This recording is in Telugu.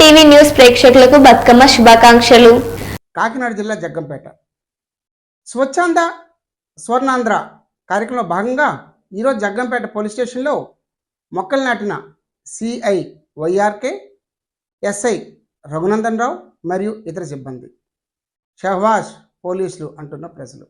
టీవీ న్యూస్ ప్రేక్షకులకు బతుకమ్మ శుభాకాంక్షలు. కాకినాడ జిల్లా జగ్గంపేట. స్వచ్ఛంద స్వర్ణాంధ్ర కార్యక్రమంలో భాగంగా ఈరోజు జగ్గంపేట పోలీస్ స్టేషన్లో మొక్కలు నాటిన CI YRK SI Raghunandan Rao మరియు ఇతర సిబ్బంది. షహవాజ్ పోలీసులు అంటున్న ప్రజలు